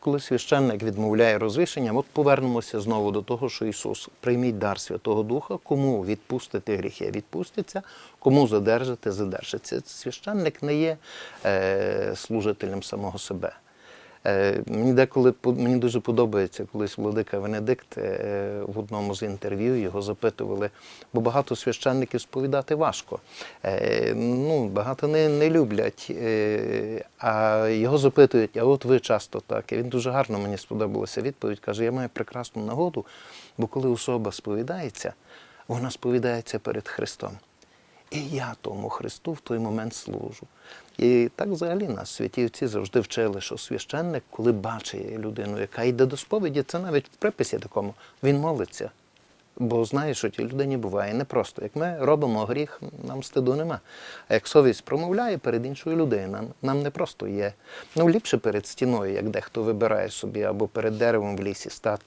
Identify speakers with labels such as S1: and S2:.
S1: коли священник відмовляє розвішення, от повернемося знову до того, що Ісус прийміть дар Святого Духа, кому відпустити гріхи, відпуститься, кому задержати, задержаться. Священник не є е, служителем самого себе. Е, Мені деколи мені дуже подобається, колись владика Венедикт е, в одному з інтерв'ю його запитували, бо багато священників сповідати важко. Е, Ну, багато не, не люблять, а його запитують, а от ви часто так. І він дуже гарно мені сподобалася відповідь. Каже, я маю прекрасну нагоду, бо коли особа сповідається, вона сповідається перед Христом. І я тому Христу в той момент служу. І так взагалі нас святі отці завжди вчили, що священник, коли бачить людину, яка йде до сповіді, це навіть в приписі такому, він молиться. Бо знає, що тій людині буває непросто. Як ми робимо гріх, нам стиду нема. А як совість промовляє перед іншою людиною, нам, нам не просто є. Ну, ліпше перед стіною, як дехто вибирає собі, або перед деревом в лісі стати.